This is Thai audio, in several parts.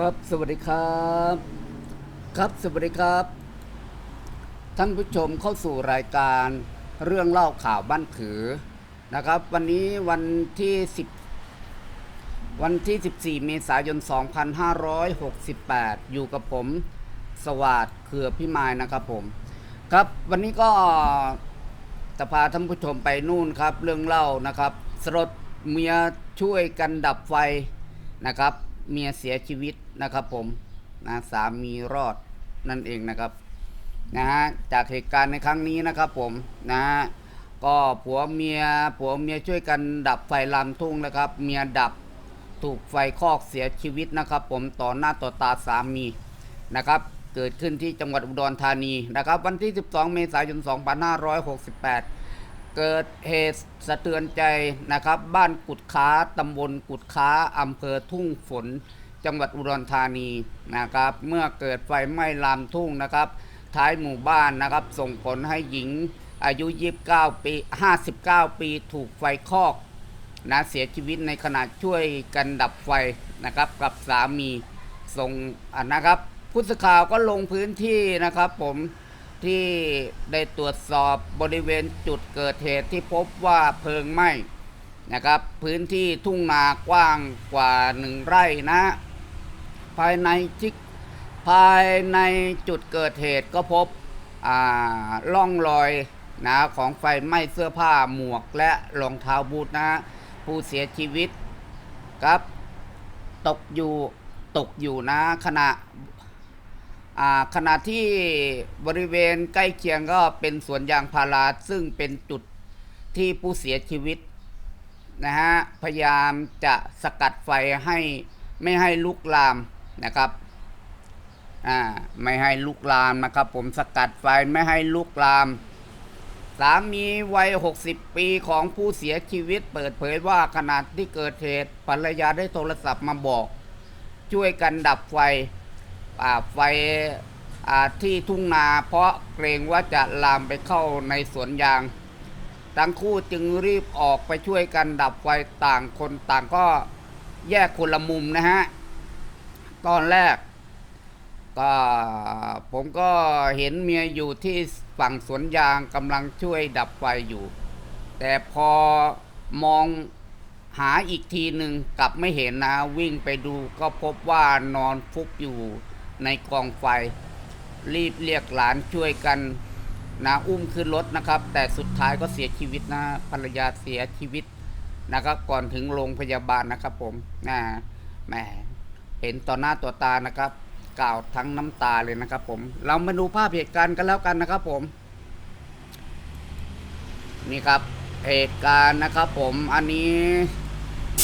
ครับ สวัสดีครับ ครับ สวัสดีครับ ท่านผู้ชมเข้าสู่รายการเรื่องเล่าข่าวบ้านผือนะครับ วันนี้วันที่ 10 วันที่ 14 เมษายน 2568 อยู่กับผมสวัสดเคือพี่มายนะครับผม ครับ วันนี้ก็จะพาท่านผู้ชมไปนู่นครับ เรื่องเล่านะครับสลดเมียช่วยกันดับไฟนะครับเมียเสียชีวิต นะครับผมนะสามีรอดนั่นเองนะครับนะฮะจากเหตุการณ์ในครั้งนี้นะครับผมนะฮะก็ผัวเมียผัวเมียช่วยกันดับไฟลามทุ่งนะครับ เมียดับถูกไฟคอกเสียชีวิตนะครับ ผมต่อหน้าต่อตาสามีนะครับ เกิดขึ้นที่จังหวัดอุดรธานีนะครับ วันที่ 12 เมษายน 2568 เกิดเหตุสะเทือนใจนะครับ บ้านกุดค้าตำบลกุดค้าอำเภอทุ่งฝน จังหวัดอุดรธานีนะครับ เมื่อเกิดไฟไหม้ลามทุ่งนะครับ ท้ายหมู่บ้านนะครับ ส่งผลให้หญิงอายุ 29 ปี 59 ปีถูกไฟคอกนะเสียชีวิตในขณะช่วยกันดับไฟนะครับ กับสามีส่งนะครับผู้สื่อข่าวก็ลงพื้นที่นะครับ ผมที่ได้ตรวจสอบบริเวณจุดเกิดเหตุที่พบว่าเพลิงไหม้นะครับ พื้นที่ทุ่งนากว้างกว่าหนึ่งไร่นะ ภายในจิกภายในจุดเกิดเหตุก็พบอ่าร่องรอยนะของไฟไหม้เสื้อผ้าหมวกและรองเท้าบูทนะผู้เสียชีวิตครับตกอยู่ตกอยู่นะขณะขณะที่บริเวณใกล้เคียงก็เป็นสวนยางพาราซึ่งเป็นจุดที่ผู้เสียชีวิตนะฮะพยายามจะสกัดไฟให้ไม่ให้ลุกลาม นะครับอ่าไม่ให้ลุกลามนะครับ ผมสกัดไฟไม่ให้ลุกลาม สามีวัย 60 ปีของผู้เสียชีวิตเปิดเผยว่าขณะที่เกิดเหตุภรรยาได้โทรศัพท์มาบอก ช่วยกันดับไฟอ่าไฟอ่าที่ทุ่งนาเพราะเกรงว่าจะลามไปเข้าในสวนยาง ทั้งคู่จึงรีบออกไปช่วยกันดับไฟต่างคนต่างก็แยกคนละมุมนะฮะ ตอนแรก ก็ผมก็เห็นเมียอยู่ที่ฝั่งสวนยางกำลังช่วยดับไฟอยู่ แต่พอมองหาอีกทีหนึ่งกลับไม่เห็นนะ วิ่งไปดูก็พบว่านอนฟุบอยู่ในกองไฟ รีบเรียกหลานช่วยกันนะอุ้มขึ้นรถนะครับ แต่สุดท้ายก็เสียชีวิตนะภรรยาเสียชีวิตนะครับก่อนถึงโรงพยาบาลนะครับผมนะแหม เห็นต่อหน้าต่อตานะครับ กล่าวทั้งน้ำตาเลยนะครับ ผม เรามาดูภาพเหตุการณ์กันแล้วกันนะครับ ผม นี่ครับเหตุการณ์นะครับ ผมอันนี้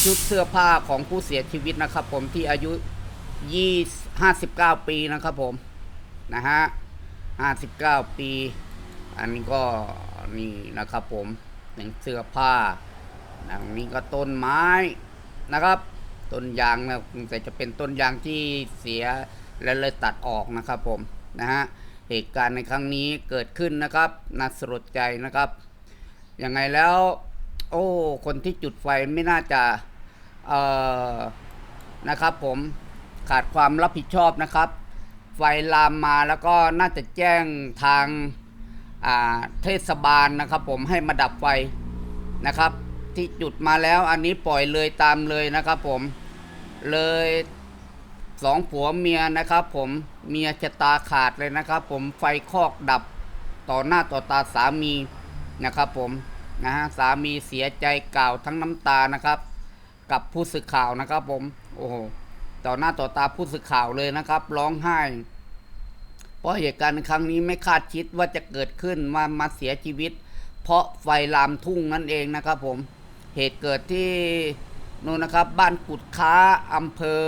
ชุดเสื้อผ้าของผู้เสียชีวิตนะครับ ผมที่อายุยี่ห้าสิบเก้าปีนะครับ ผมนะฮะห้าสิบเก้าปี อันนี้ก็นี่นะครับ ผมหนังเสื้อผ้าอันนี้ก็ต้นไม้นะครับ ต้นยางนะแต่จะเป็นต้นยางที่เสียแล้วเลยตัดออกนะครับผมนะฮะเหตุการณ์ในครั้งนี้เกิดขึ้นนะครับน่าสลดใจนะครับยังไงแล้ว โอ้คนที่จุดไฟไม่น่าจะเอ่อนะครับ ผมขาดความรับผิดชอบนะครับ ไฟลามมาแล้วก็น่าจะแจ้งทางเทศบาลนะครับ ผมให้มาดับไฟนะครับ ที่จุดมาแล้วอันนี้ปล่อยเลยตามเลยนะครับผมเลยสองผัวเมียนะครับผมเมียชะตาขาดเลยนะครับผมไฟคอกดับต่อหน้าต่อตาสามีนะครับผมนะฮะสามีเสียใจกล่าวทั้งน้ำตานะครับ กับผู้สื่อข่าวนะครับผมโอ้โหต่อหน้าต่อตาผู้สื่อข่าวเลยนะครับ ร้องไห้ เพราะเหตุการณ์ครั้งนี้ไม่คาดคิดว่าจะเกิดขึ้นมามาเสียชีวิต เพราะไฟลามทุ่งนั่นเองนะครับผม เหตุเกิดที่นู่นนะครับ บ้านกุดค้าอำเภอ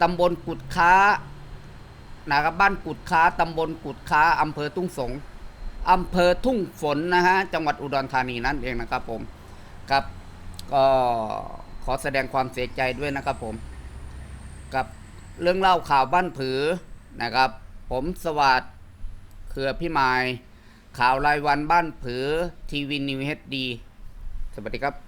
ตำบลกุดค้านะครับบ้านกุดค้าตำบลกุดค้าอำเภอทุ่งสงอำเภอทุ่งฝนนะฮะจังหวัดอุดรธานีนั่นเองนะครับผมครับก็ขอแสดงความเสียใจด้วยนะครับผม กับเรื่องเล่าข่าวบ้านผือนะครับ ผมสวัสดิ์เครือพี่มาย ข่าวรายวันบ้านผือทีวีนิวเฮดดี สวัสดีครับ